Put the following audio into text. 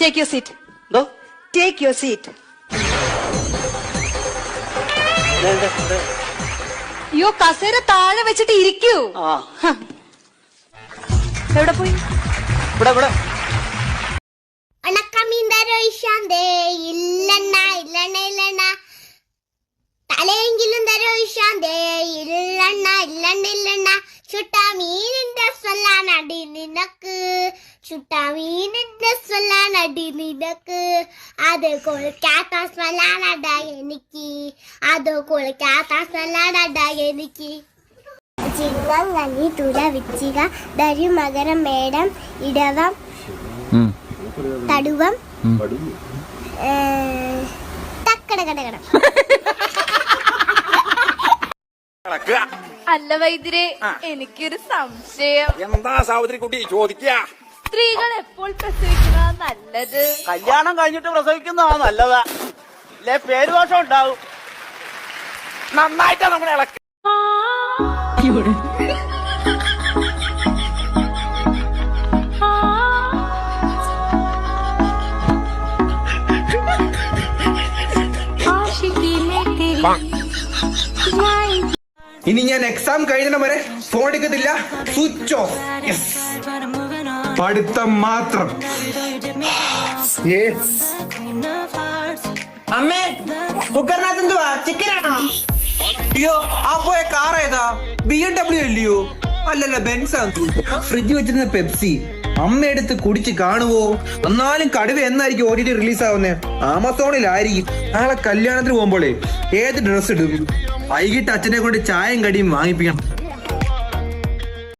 Take your seat എന്തോ take your seat? അയ്യോ കസേര താഴെ വെച്ചിട്ട് ഇരിക്കൂ. ആ. എവിടെ പോയി? ഇവിടെ ഇവിടെ. ഉണക്കമീൻ തരോയിശാന്തേ ഇല്ലണ്ണ ഇല്ലണ്ണ ഇല്ലണ്ണ തലയെങ്കിലും തരോയിശാന്തേ ഇല്ലണ്ണ ഇല്ലണ്ണ ഇല്ലണ്ണ ചുട്ട സ്വലാനടി നിനക്ക്. അത് കൊളിക്കാത്ത സ്വലാനട എനിക്ക്. അത് കൊളിക്കാത്ത സ്വലാനട എനിക്ക്. ചിങ്ങം കഞ്ഞി തുല വിച്ചിക ദരുമകരം മേടം ഇടവം തടുവം. തക്കടകടകടം അല്ല വൈദ്യരെ എനിക്കൊരു സംശയം. എന്താ സാവിത്രി കുട്ടി ചോദിക്ക സ്ത്രീകൾ എപ്പോൾ പ്രസവിക്കുന്നതാ നല്ലത്? കല്യാണം കഴിഞ്ഞിട്ട് പ്രസവിക്കുന്നതാ നല്ലതാ. ഇല്ലേ പേരുദോഷം ഉണ്ടാവും. നന്നായിട്ടാ നമ്മളെ ഇളക്ക. ഇനി ഞാൻ എക്സാം കഴിഞ്ഞ വരെ ഫോൺ എടുക്കത്തില്ല സ്വിച്ച് ഓഫ് പഠിത്തം മാത്രം. അമ്മേ കുക്കറിനകത്ത് എന്തുവാ? ചിക്കനാണോ അയ്യോ ആ പോയ കാർ ഏതാ? ബി എം ഡബ്ല്യു അല്ലയോ? അല്ലല്ല ബെൻസ് ഫ്രിഡ്ജ് വെച്ചിരുന്ന പെപ്സി അമ്മ എടുത്ത് കുടിച്ച് കാണുവോ? എന്നാലും കടുവ എന്നായിരിക്കും ഓ ടി ടി റിലീസ് ആവുന്നേ. ആമസോണിലായിരിക്കും നാളെ കല്യാണത്തിന് പോകുമ്പോളേ ഏത് ഡ്രസ് ഇടും? വൈകിട്ട് അച്ഛനെ കൊണ്ട് ചായയും കടിയും വാങ്ങിപ്പിക്കണം.